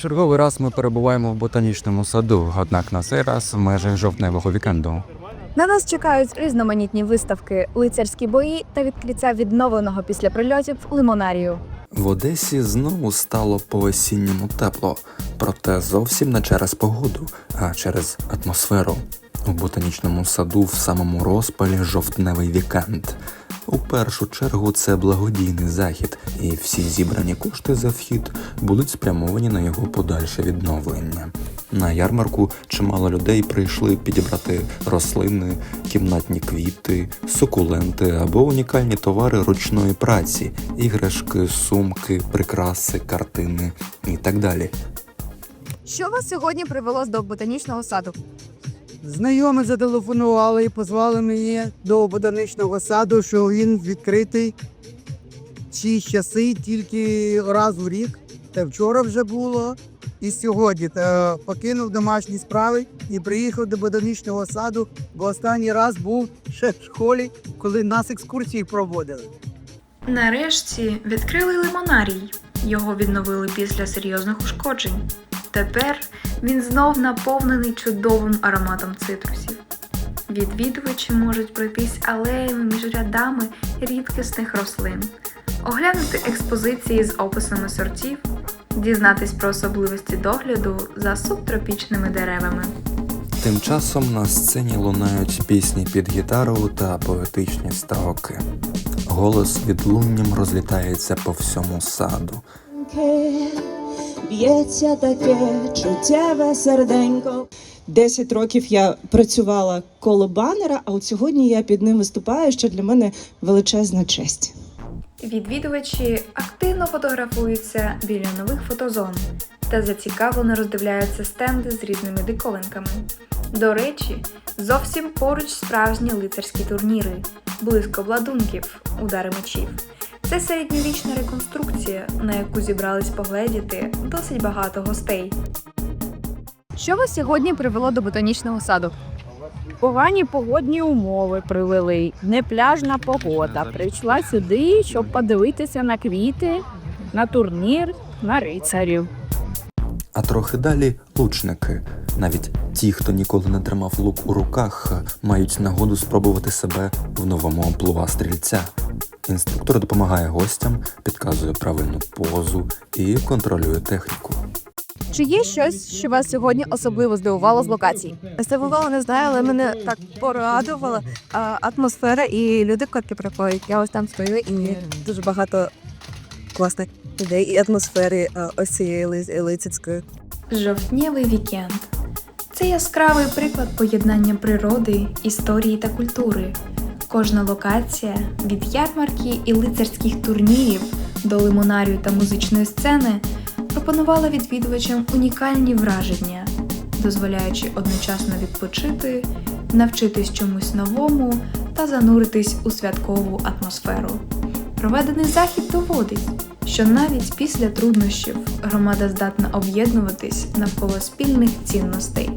Черговий раз ми перебуваємо в ботанічному саду, однак на цей раз в межах жовтневого вікенду. На нас чекають різноманітні виставки, лицарські бої та відкриття відновленого після прильотів лимонарію. В Одесі знову стало по-осінньому тепло, проте зовсім не через погоду, а через атмосферу. У ботанічному саду в самому розпалі жовтневий вікенд. У першу чергу це благодійний захід, і всі зібрані кошти за вхід будуть спрямовані на його подальше відновлення. На ярмарку чимало людей прийшли підібрати рослини, кімнатні квіти, сукуленти або унікальні товари ручної праці, іграшки, сумки, прикраси, картини і так далі. Що вас сьогодні привело до ботанічного саду? Знайомі зателефонували і позвали мені до ботанічного саду, що він відкритий ці часи тільки раз в рік. Та вчора вже було. І сьогодні та покинув домашні справи і приїхав до ботанічного саду, бо останній раз був ще в школі, коли нас екскурсії проводили. Нарешті відкрили лимонарій. Його відновили після серйозних ушкоджень. Тепер він знов наповнений чудовим ароматом цитрусів. Відвідувачі можуть пройтись алеями між рядами рідкісних рослин, оглянути експозиції з описами сортів, дізнатись про особливості догляду за субтропічними деревами. Тим часом на сцені лунають пісні під гітару та поетичні ставки. Голос відлунням розлітається по всьому саду. Б'ється таке чуттєве серденько. Десять років я працювала коло банера, а от сьогодні я під ним виступаю, що для мене величезна честь. Відвідувачі активно фотографуються біля нових фотозон та зацікавлено роздивляються стенди з різними диковинками. До речі, зовсім поруч справжні лицарські турніри, близько обладунків, удари мечів. Це середньовічна реконструкція, на яку зібрались погледіти досить багато гостей. Що вас сьогодні привело до ботанічного саду? Погані погодні умови привели, не пляжна погода. Прийшла сюди, щоб подивитися на квіти, на турнір, на рицарів. А трохи далі лучники. Навіть ті, хто ніколи не тримав лук у руках, мають нагоду спробувати себе в новому амплуа стрільця. Інструктор допомагає гостям, підказує правильну позу і контролює техніку. Чи є щось, що вас сьогодні особливо здивувало з локацій? Здивувало, не знаю, але мене так порадувала а, атмосфера і люди, котрі приходять. Я ось там стою і дуже багато класних людей і атмосфери а, ось цієї ли- лицарської. Жовтнєвий вікенд це яскравий приклад поєднання природи, історії та культури. Кожна локація від ярмарки і лицарських турнірів до лимонарію та музичної сцени пропонувала відвідувачам унікальні враження, дозволяючи одночасно відпочити, навчитись чомусь новому та зануритись у святкову атмосферу. Проведений захід доводить, що навіть після труднощів громада здатна об'єднуватись навколо спільних цінностей.